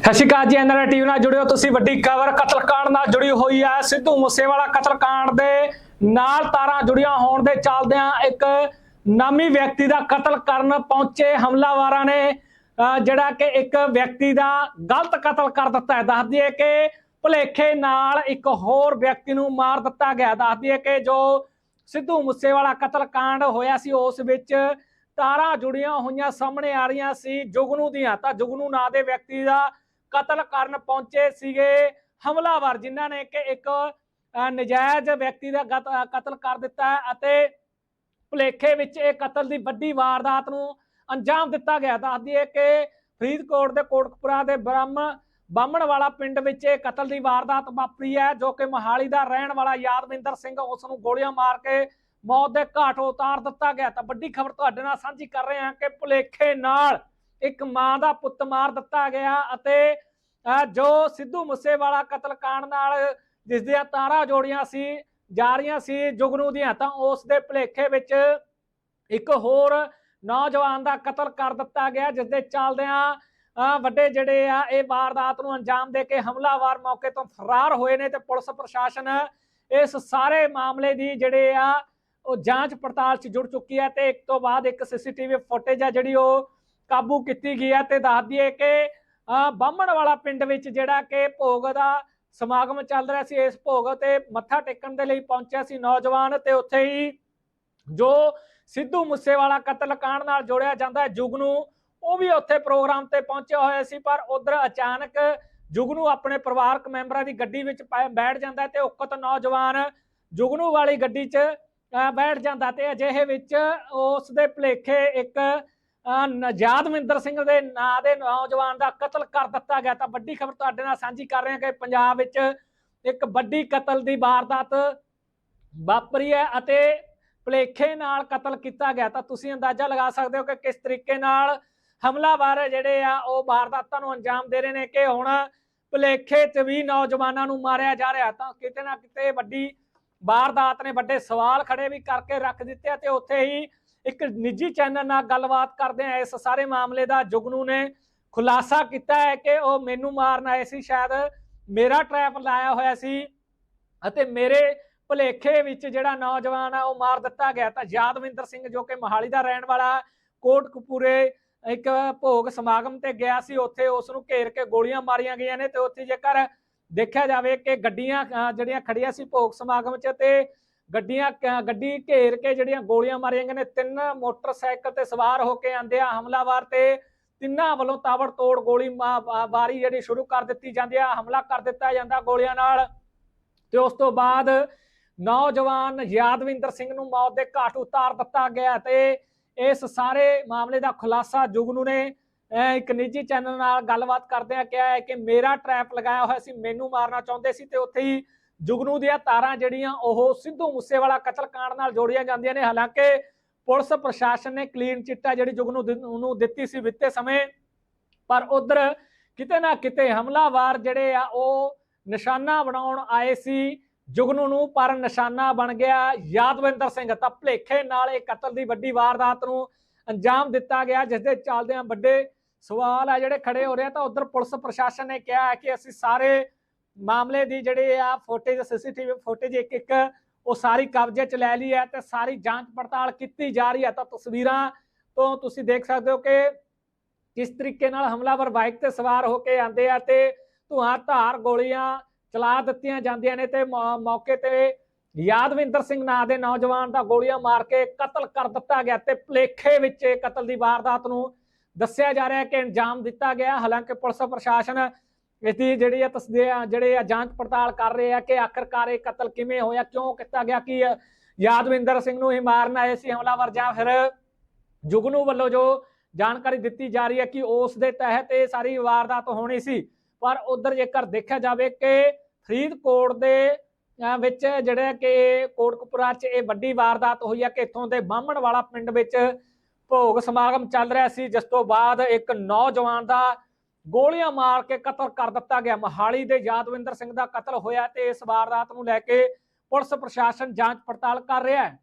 ਸਤਿ ਸ਼੍ਰੀ ਅਕਾਲ ਜੀ, ਐਨ NR TV ਨਾਲ ਜੁੜਿਓ ਤੁਸੀਂ ਵੱਡੀ ਖਬਰ ਕਤਲकांड ਨਾਲ ਜੁੜੀ ਹੋਈ ਹੈ। ਸਿੱਧੂ ਮੂਸੇਵਾਲਾ ਕਤਲकांड ਦੇ ਨਾਲ ਤਾਰਾਂ ਜੁੜੀਆਂ ਹੋਣ ਦੇ ਚੱਲਦਿਆਂ ਇੱਕ ਨਾਮੀ ਵਿਅਕਤੀ ਦਾ ਕਤਲ ਕਰਨ ਪਹੁੰਚੇ ਹਮਲਾਵਾਰਾਂ ਨੇ ਜਿਹੜਾ ਕਿ ਇੱਕ ਵਿਅਕਤੀ ਦਾ ਗਲਤ ਕਤਲ ਕਰ ਦਿੱਤਾ ਹੈ। ਦੱਸ ਦਈਏ ਕਿ ਭੁਲੇਖੇ ਨਾਲ ਇੱਕ ਹੋਰ ਵਿਅਕਤੀ ਨੂੰ ਮਾਰ ਦਿੱਤਾ ਗਿਆ। ਦੱਸ ਦਈਏ ਕਿ ਜੋ ਸਿੱਧੂ ਮੂਸੇਵਾਲਾ ਕਤਲ ਕਾਂਡ ਹੋਇਆ ਸੀ, ਉਸ ਵਿੱਚ ਤਾਰਾਂ ਜੁੜੀਆਂ ਹੋਈਆਂ ਸਾਹਮਣੇ ਆ ਰਹੀਆਂ ਸੀ ਜੁਗਨੂ ਦੀਆਂ। ਤਾਂ ਜੁਗਨੂ ਨਾਂ ਦੇ ਵਿਅਕਤੀ ਦਾ ਕਤਲ ਕਰਨ ਪਹੁੰਚੇ ਸੀਗੇ। ਹਮਲਾਵਰ ਜਿਨ੍ਹਾਂ ਨੇ ਕਿ ਇੱਕ ਨਜਾਇਜ਼ ਵਿਅਕਤੀ ਦਾ ਕਤਲ ਕਰ ਦਿੱਤਾ ਅਤੇ ਭੁਲੇਖੇ ਵਿੱਚ ਇਹ ਕਤਲ ਦੀ ਵੱਡੀ ਵਾਰਦਾਤ ਨੂੰ ਅੰਜਾਮ ਦਿੱਤਾ ਗਿਆ। ਦੱਸ ਦਈਏ ਕਿ ਫਰੀਦਕੋਟ ਦੇ ਕੋਟਕਪੁਰਾ ਦੇ ਬ੍ਰਹਮ, ਬਾਹਮਣ ਵਾਲਾ ਪਿੰਡ ਵਿੱਚ ਇਹ ਕਤਲ ਦੀ ਵਾਰਦਾਤ ਵਾਪਰੀ ਹੈ, ਜੋ ਕਿ ਮੋਹਾਲੀ ਦਾ ਰਹਿਣ ਵਾਲਾ ਯਾਦਵਿੰਦਰ ਸਿੰਘ ਉਸ ਨੂੰ ਗੋਲੀਆਂ ਮਾਰ ਕੇ ਮੌਤ ਦੇ ਘਾਟ ਉਤਾਰ ਦਿੱਤਾ ਗਿਆ। ਤਾਂ ਵੱਡੀ ਖਬਰ ਤੁਹਾਡੇ ਨਾਲ ਸਾਂਝੀ ਕਰ ਰਹੇ ਹਾਂ ਕਿ ਭੁਲੇਖੇ ਨਾਲ ਇੱਕ ਮਾਂ ਦਾ ਪੁੱਤ ਮਾਰ ਦਿੱਤਾ ਗਿਆ ਅਤੇ ਜੋ ਸਿੱਧੂ ਮੂਸੇਵਾਲਾ ਕਤਲकांड ਨਾਲ ਜਿਸ ਦੀਆਂ ਤਾਰਾਂ ਜੋੜੀਆਂ ਸੀ, ਜਾ ਰਹੀਆਂ ਸੀ ਜੁਗਨੂ ਦੀਆਂ, ਤਾਂ ਉਸ ਦੇ ਭੁਲੇਖੇ ਵਿੱਚ ਇੱਕ ਹੋਰ ਨੌਜਵਾਨ ਦਾ ਕਤਲ ਕਰ ਦਿੱਤਾ ਗਿਆ, ਜਿਸ ਦੇ ਚੱਲਦਿਆਂ ਵੱਡੇ ਜਿਹੜੇ ਆ, ਇਹ ਵਾਰਦਾਤ ਨੂੰ ਅੰਜਾਮ ਦੇ ਕੇ ਹਮਲਾਵਰ ਮੌਕੇ ਤੋਂ ਫਰਾਰ ਹੋਏ ਨੇ ਤੇ ਪੁਲਿਸ ਪ੍ਰਸ਼ਾਸਨ ਇਸ ਸਾਰੇ ਮਾਮਲੇ ਦੀ ਜਿਹੜੇ ਆ, ਉਹ ਜਾਂਚ ਪੜਤਾਲ 'ਚ ਜੁੜ ਚੁੱਕੀ ਹੈ ਤੇ ਇੱਕ ਤੋਂ ਬਾਅਦ ਇੱਕ ਸੀਸੀਟੀਵੀ ਫੁਟੇਜ ਆ ਜਿਹੜੀ ਉਹ ਕਾਬੂ ਕੀਤੀ ਗਈ ਹੈ ਤੇ ਦੱਸ ਦਈਏ ਕਿ ਅਹ, ਬਾਹਮਣ ਵਾਲਾ ਪਿੰਡ ਵਿੱਚ ਜਿਹੜਾ ਕਿ ਭੋਗ ਦਾ ਸਮਾਗਮ ਚੱਲ ਰਿਹਾ ਸੀ ਇਸ ਭੋਗ ਤੇ ਮੱਥਾ ਟੇਕਣ ਦੇ ਲਈ ਪਹੁੰਚਿਆ ਸੀ ਨੌਜਵਾਨ ਤੇ ਉੱਥੇ ਹੀ ਜੋ ਸਿੱਧੂ ਮੂਸੇਵਾਲਾ ਕਤਲकांड ਨਾਲ ਜੋੜਿਆ ਜਾਂਦਾ ਹੈ ਜੁਗਨੂ ਉਹ ਵੀ ਉੱਥੇ ਪ੍ਰੋਗਰਾਮ ਤੇ ਪਹੁੰਚਿਆ ਹੋਇਆ ਸੀ ਪਰ ਉਧਰ ਅਚਾਨਕ ਜੁਗਨੂ ਆਪਣੇ ਪਰਿਵਾਰਕ ਮੈਂਬਰਾਂ ਦੀ ਗੱਡੀ ਵਿੱਚ ਪੈ- ਬੈਠ ਜਾਂਦਾ ਹੈ ਤੇ ਉਕਤ ਨੌਜਵਾਨ ਜੁਗਨੂ ਵਾਲੀ ਗੱਡੀ 'ਚ ਅਹ, ਬੈਠ ਜਾਂਦਾ ਤੇ ਅਜਿਹੇ ਵਿੱਚ ਉਸ ਦੇ ਭਲੇਖੇ ਇੱਕ ਨਜਾਦਵਿੰਦਰ ਸਿੰਘ ਦੇ ਨਾਂ ਦੇ ਨੌਜਵਾਨ ਦਾ ਕਤਲ ਕਰ ਦਿੱਤਾ ਗਿਆ। ਤਾਂ ਵੱਡੀ ਖਬਰ ਤੁਹਾਡੇ ਨਾਲ ਸਾਂਝੀ ਕਰ ਰਹੇ ਹਾਂ ਕਿ ਪੰਜਾਬ ਵਿੱਚ ਇੱਕ ਵੱਡੀ ਕਤਲ ਦੀ ਵਾਰਦਾਤ ਵਾਪਰੀ ਹੈ ਅਤੇ ਭਲੇਖੇ ਨਾਲ ਕਤਲ ਕੀਤਾ ਗਿਆ। ਤਾਂ ਤੁਸੀਂ ਅੰਦਾਜ਼ਾ ਲਗਾ ਸਕਦੇ ਹੋ ਕਿ ਕਿਸ ਤਰੀਕੇ ਨਾਲ ਹਮਲਾਵਰ ਜਿਹੜੇ ਆ, ਉਹ ਵਾਰਦਾਤਾਂ ਨੂੰ ਅੰਜਾਮ ਦੇ ਰਹੇ ਨੇ ਕਿ ਹੁਣ ਭਲੇਖੇ 'ਚ ਵੀ ਨੌਜਵਾਨਾਂ ਨੂੰ ਮਾਰਿਆ ਜਾ ਰਿਹਾ। ਤਾਂ ਕਿਤੇ ਨਾ ਕਿਤੇ ਵੱਡੀ ਵਾਰਦਾਤ ਨੇ, ਵੱਡੇ ਸਵਾਲ ਖੜੇ ਵੀ ਕਰਕੇ ਰੱਖ ਦਿੱਤੇ ਤੇ ਉੱਥੇ ਹੀ ਇੱਕ ਨਿੱਜੀ ਚੈਨਲ ਨਾਲ ਗੱਲਬਾਤ ਕਰਦੇ ਆ, ਇਸ ਸਾਰੇ ਮਾਮਲੇ ਦਾ ਜੁਗਨੂ ਨੇ ਖੁਲਾਸਾ ਕੀਤਾ ਹੈ ਕਿ ਉਹ ਮੈਨੂੰ ਮਾਰਨ ਆਏ ਸੀ, ਸ਼ਾਇਦ ਮੇਰਾ ਟ੍ਰੈਪ ਲਾਇਆ ਹੋਇਆ ਸੀ ਅਤੇ ਮੇਰੇ ਭਲੇਖੇ ਵਿੱਚ ਜਿਹੜਾ ਨੌਜਵਾਨ ਆ, ਉਹ ਮਾਰ ਦਿੱਤਾ ਗਿਆ। ਤਾਂ ਯਾਦਵਿੰਦਰ ਸਿੰਘ ਜੋ ਕਿ ਮੋਹਾਲੀ ਦਾ ਰਹਿਣ ਵਾਲਾ, ਕੋਟਕਪੂਰੇ ਇੱਕ ਭੋਗ ਸਮਾਗਮ ਤੇ ਗਿਆ ਸੀ, ਉੱਥੇ ਉਸ ਨੂੰ ਘੇਰ ਕੇ ਗੋਲੀਆਂ ਮਾਰੀਆਂ ਗਈਆਂ ਨੇ ਤੇ ਉੱਥੇ ਜੇਕਰ ਦੇਖਿਆ ਜਾਵੇ ਕਿ ਗੱਡੀਆਂ ਜਿਹੜੀਆਂ ਖੜੀਆਂ ਸੀ ਭੋਗ ਸਮਾਗਮ 'ਚ ਤੇ ਗੱਡੀਆਂ ਗੱਡੀ ਘੇਰ ਕੇ ਜਿਹੜੀਆਂ ਗੋਲੀਆਂ ਮਾਰੀਆਂ ਗਈਆਂ ਨੇ ਤਿੰਨ ਮੋਟਰਸਾਈਕਲ ਤੇ ਸਵਾਰ ਹੋ ਕੇ ਆਂਦੇ ਆ। ਹਮਲਾਵਰ ਤੇ ਤਿੰਨਾਂ ਵੱਲੋਂ ਤਾਬੜਤੋੜ ਗੋਲੀ ਮਾ- ਜਿਹੜੀ ਸ਼ੁਰੂ ਕਰ ਦਿੱਤੀ ਜਾਂਦੀ ਆ। ਹਮਲਾ ਕਰ ਦਿੱਤਾ ਜਾਂਦਾ ਗੋਲੀਆਂ ਨਾਲ। ਤੇ ਉਸ ਤੋਂ ਬਾਅਦ ਨੌਜਵਾਨ ਯਾਦਵਿੰਦਰ ਸਿੰਘ ਨੂੰ ਮੌਤ ਦੇ ਘਾਟ ਉਤਾਰ ਦਿੱਤਾ ਗਿਆ ਤੇ ਇਸ ਸਾਰੇ ਮਾਮਲੇ ਦਾ ਖੁਲਾਸਾ ਜੁਗਨੂ ਨੇ ਅਹ, ਇੱਕ ਨਿੱਜੀ ਚੈਨਲ ਨਾਲ ਗੱਲਬਾਤ ਕਰਦਿਆਂ ਕਿਹਾ ਹੈ ਕਿ ਮੇਰਾ ਟ੍ਰੈਪ ਲਗਾਇਆ ਹੋਇਆ ਸੀ ਮੈਨੂੰ ਮਾਰਨਾ ਚਾਹੁੰਦੇ ਸੀ ਤੇ ਉੱਥੇ ਹੀ ਜੁਗਨੂ ਦੀਆਂ ਤਾਰਾਂ ਜਿਹੜੀਆਂ, ਉਹ ਸਿੱਧੂ ਮੂਸੇਵਾਲਾ ਕਤਲकांड ਨਾਲ ਜੋੜੀਆਂ ਜਾਂਦੀਆਂ ਨੇ। ਹਾਲਾਂਕਿ ਪੁਲਿਸ ਪ੍ਰਸ਼ਾਸਨ ਨੇ ਕਲੀਨ ਚਿੱਟਾ ਜਿਹੜੀ ਜੁਗਨੂ ਨੂੰ ਦਿੱਤੀ ਸੀ ਵਿੱਤੇ ਸਮੇਂ। ਪਰ ਉਧਰ ਕਿਤੇ ਨਾ ਕਿਤੇ ਹਮਲਾਵਰ ਜਿਹੜੇ ਆ, ਉਹ ਨਿਸ਼ਾਨਾ ਬਣਾਉਣ ਆਏ ਸੀ ਜੁਗਨੂ ਨੂੰ, ਪਰ ਨਿਸ਼ਾਨਾ ਬਣ ਗਿਆ ਯਾਦਵਿੰਦਰ ਸਿੰਘ ਤਾਂ ਭਲੇਖੇ ਨਾਲ ਇਹ ਕਤਲ ਦੀ ਵੱਡੀ ਵਾਰਦਾਤ ਨੂੰ ਅੰਜਾਮ ਦਿੱਤਾ ਗਿਆ ਜਿਸ ਦੇ ਚੱਲਦਿਆਂ ਵੱਡੇ ਸਵਾਲ ਆ ਜਿਹੜੇ ਖੜੇ ਹੋ ਰਹੇ ਆ। ਤਾਂ ਉਧਰ ਪੁਲਿਸ ਪ੍ਰਸ਼ਾਸਨ ਨੇ ਕਿਹਾ ਹੈ ਕਿ ਅਸੀਂ ਸਾਰੇ ਮਾਮਲੇ ਦੀ ਜਿਹੜੇ ਆ ਫੁਟੇਜ, ਸੀਸੀਟੀਵੀ ਫੁਟੇਜ ਇੱਕ ਇੱਕ, ਉਹ ਸਾਰੀ ਕਬਜ਼ੇ 'ਚ ਲੈ ਲਈ ਹੈ ਤੇ ਸਾਰੀ ਜਾਂਚ ਪੜਤਾਲ ਕੀਤੀ ਜਾ ਰਹੀ ਹੈ। ਤਾਂ ਤਸਵੀਰਾਂ ਤੋਂ ਤੁਸੀਂ ਦੇਖ ਸਕਦੇ ਹੋ ਕਿ ਕਿਸ ਤਰੀਕੇ ਨਾਲ ਹਮਲਾਵਰ ਬਾਈਕ ਤੇ ਸਵਾਰ ਹੋ ਕੇ ਆਂਦੇ ਆ ਤੇ ਧੂਆਂ ਧਾਰ ਗੋਲੀਆਂ ਚਲਾ ਦਿੱਤੀਆਂ ਜਾਂਦੀਆਂ ਨੇ ਤੇ ਮੌਕੇ ਤੇ ਯਾਦਵਿੰਦਰ ਸਿੰਘ ਨਾਂ ਦੇ ਨੌਜਵਾਨ ਦਾ ਗੋਲੀਆਂ ਮਾਰ ਕੇ ਕਤਲ ਕਰ ਦਿੱਤਾ ਗਿਆ ਤੇ ਭਲੇਖੇ ਵਿੱਚ ਕਤਲ ਦੀ ਵਾਰਦਾਤ ਨੂੰ ਦੱਸਿਆ ਜਾ ਰਿਹਾ ਹੈ ਕਿ ਅੰਜਾਮ ਦਿੱਤਾ ਗਿਆ। ਹਾਲਾਂਕਿ ਪੁਲਿਸ ਪ੍ਰਸ਼ਾਸਨ ਇਸ ਦੀ ਜਿਹੜੀ ਆ ਤਸਦੀਕ ਜਿਹੜੇ ਆ ਜਾਂਚ ਪੜਤਾਲ ਕਰ ਰਹੇ ਆ ਕਿ ਆਖਰਕਾਰ ਇਹ ਕਤਲ ਕਿਵੇਂ ਹੋਇਆ ਕਿਉਂ ਕੀਤਾ ਗਿਆ ਕਿ ਯਾਦਵਿੰਦਰ ਸਿੰਘ ਨੂੰ ਹੀ ਮਾਰਨ ਆਏ ਸੀ ਹਮਲਾਵਰ ਜਾਂ ਫਿਰ ਜੁਗਨੂ ਵੱਲੋਂ ਜੋ ਜਾਣਕਾਰੀ ਦਿੱਤੀ ਜਾ ਰਹੀ ਹੈ ਕਿ ਉਸ ਦੇ ਤਹਿਤ ਇਹ ਸਾਰੀ ਵਾਰਦਾਤ ਹੋਣੀ ਸੀ। ਪਰ ਉਧਰ ਜੇਕਰ ਦੇਖਿਆ ਜਾਵੇ ਕਿ ਫਰੀਦਕੋਟ ਦੇ ਅਹ, ਵਿੱਚ ਜਿਹੜਾ ਕਿ ਕੋਟਕਪੁਰਾ 'ਚ ਇਹ ਵੱਡੀ ਵਾਰਦਾਤ ਹੋਈ ਹੈ ਕਿ ਇੱਥੋਂ ਦੇ ਬਾਹਮਣ ਵਾਲਾ ਪਿੰਡ ਵਿੱਚ ਭੋਗ ਸਮਾਗਮ ਚੱਲ ਰਿਹਾ ਸੀ ਜਿਸ ਤੋਂ ਬਾਅਦ ਇੱਕ ਨੌਜਵਾਨ ਦਾ ਗੋਲੀਆਂ ਮਾਰ ਕੇ ਕਤਲ ਕਰ ਦਿੱਤਾ ਗਿਆ। ਮੋਹਾਲੀ ਦੇ ਯਾਦਵਿੰਦਰ ਸਿੰਘ ਦਾ ਕਤਲ ਹੋਇਆ ਤੇ ਇਸ ਵਾਰਦਾਤ ਨੂੰ ਲੈ ਕੇ ਪੁਲਿਸ ਪ੍ਰਸ਼ਾਸਨ ਜਾਂਚ ਪੜਤਾਲ ਕਰ ਰਿਹਾ ਹੈ।